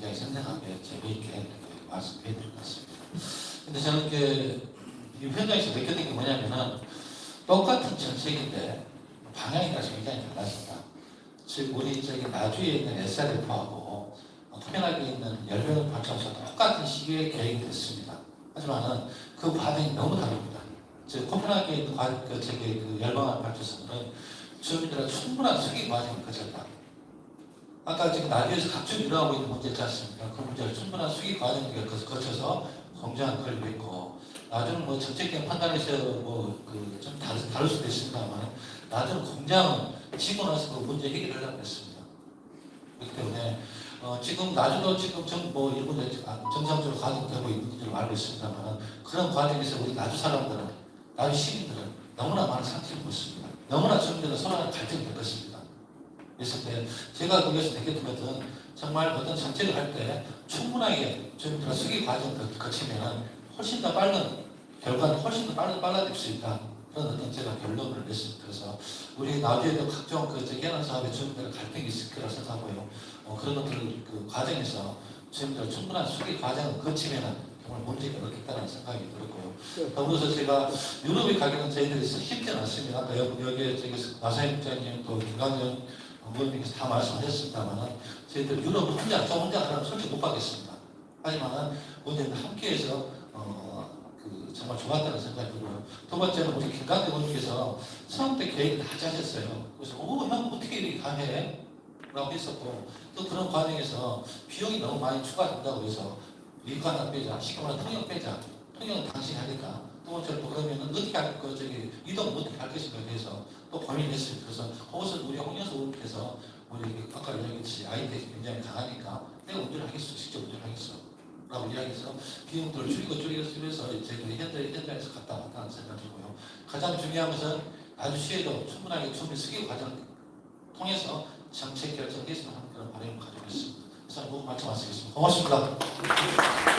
굉장히 생생하게 재미있게 말씀해 드릴 것 같습니다. 근데 저는 그, 이 현장에서 느꼈던 게 뭐냐면은 똑같은 정책인데 방향이 다시 굉장히 달랐습니다. 즉, 우리 저기 나주에 있는 SRF하고 코펜하게 있는 열병 발전소 똑같은 시기에 계획이 됐습니다. 하지만은 그 과정이 너무 다릅니다. 즉, 코펜하게 있는 과, 그, 저기 그 열병 발전소는 주민들의 충분한 수기 과정을 거쳤다. 아까 지금 나주에서 각종 일어나고 있는 문제 있지 않습니까? 그 문제를 충분한 수기 과정을 거- 거쳐서 공정한 걸고 있고 나중은 뭐 정책적 판단에서 뭐그좀 다를, 다를 수도 있습니다만 나중은 공장은 지고 나서 그 문제 해결하려고 했습니다. 그렇기 때문에 어, 지금 나중도 지금 정 뭐 일본에 아, 정상적으로 가동되고 있는 줄로 알고 있습니다만 그런 과정에서 우리 나주 사람들은 나주 시민들은 너무나 많은 상처를 입었습니다. 너무나 주민들은 서로 갈등이 될 것입니다. 그래서 때 제가 거기서 느꼈던 정말 어떤 정책을 할 때 충분하게 주민들과 수기 과정을 거치면 훨씬 더 빠른 결과는 훨씬 더 빨라, 빨라질 수 있다. 그런 어떤 제가 결론을 냈습니다. 그래서 우리 나주에도 각종 그 해난 사업에 주민들의 갈등이 있을 거라 생각하고요. 어, 그런 것들을 그 과정에서 주민들 충분한 수기 과정을 거치면 정말 문제가 없겠다는 생각이 들었고요. 더불어서 제가 유럽에 가기는 저희들이 쉽지 않습니다. 아까 여기, 여기에 저기 마사임 부장님 또 김강현 의원님께서 다 말씀하셨습니다만 저희들 유럽을 혼자 저 혼자 가면 솔직히 못 가겠습니다. 하지만 문제는 함께해서 어, 그 정말 좋았다는 생각이 들고요. 두 번째는 우리 김강현 의원님께서 처음 때 계획을 다 짜셨어요. 그래서 오형 어떻게 이렇게 가해? 라고 했었고 또 그런 과정에서 비용이 너무 많이 추가된다고 해서 일관 안 빼자 말해 통역 빼자 통역은 당신이 하니까 또 그러면 어떻게 할 거, 저기 이동 어떻게 할 것인가에 대해서 또 고민했습니다. 그래서 그것을 우리 홍영수 의원께서 우리 아까 이야기했듯이 아이들이 굉장히 강하니까 내가 운전을 하겠어, 직접 운전을 하겠어. 라고 이야기해서 비용들을 줄이고 줄이고 줄여서 저희들이 현재, 현장에서 갔다 왔다 하는 생각이 들고요. 가장 중요한 것은 나주시에도 충분하게 준비 수기 과정 통해서 정책 결정했으면 하는 그런 바람을 가지고 있습니다. 그래서 모두 말씀 마치겠습니다. 고맙습니다.